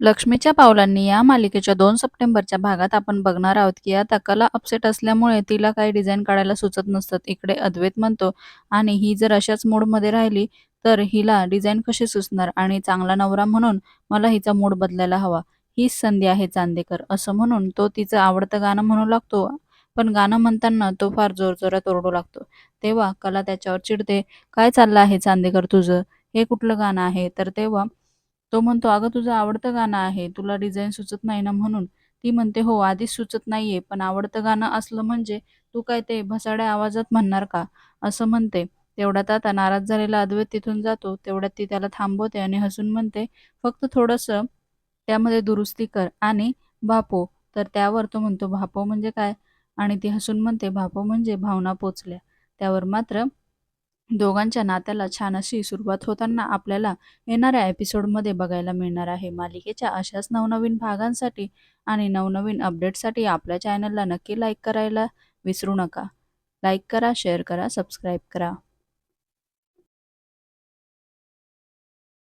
लक्ष्मीच्या पावलांनी या मालिकेच्या दोन सप्टेंबरच्या भागात आपण बघणार आहोत की आता कला अपसेट असल्यामुळे तिला काही डिझाईन काढायला सुचत नसतात. इकडे अद्वैत म्हणतो आणि ही जर अशाच मूडमध्ये राहिली तर हिला डिझाईन कशी सुचणार आणि चांगला नवरा म्हणून मला हिचा मूड बदलायला हवा. हीच संधी आहे चांदेकर असं म्हणून तो तिचं आवडतं गाणं म्हणू लागतो. पण गाणं म्हणताना तो फार जोरजोरात ओरडू लागतो. तेव्हा कला त्याच्यावर चिडते. काय चाललं आहे चांदेकर तुझं? हे कुठलं गाणं आहे? तर तेव्हा तो म्हणतो, "अगं तुझं आवडतं गाणं आहे. तुला डिझाईन सुचत नाही ना म्हणून." ती म्हणते, "हो, आधीच सुचत नाहीये, पण आवडतं गाणं असलं म्हणजे तू काय ते भसाड्या आवाजात म्हणणार का?" असं म्हणते. तेवढ्यात आता नाराज झालेला अद्वैत तिथून जातो. तेवढ्यात ती त्याला थांबवते आणि हसून म्हणते, "फक्त थोडंसं त्यामध्ये दुरुस्ती कर आणि भापो." तर त्यावर तो म्हणतो, "भापो म्हणजे काय?" आणि ती हसून म्हणते, "भापो म्हणजे भावना पोचल्या." त्यावर मात्र दोघांच्या नात्याला छान अशी सुरुवात होताना आपल्याला येणाऱ्या एपिसोडमध्ये बघायला मिळणार आहे. मालिकेच्या अशाच नवनवीन भागांसाठी आणि नवनवीन अपडेट्ससाठी आपल्या चॅनलला नक्की लाईक करायला विसरू नका. लाईक करा, शेअर करा, सबस्क्राईब करा.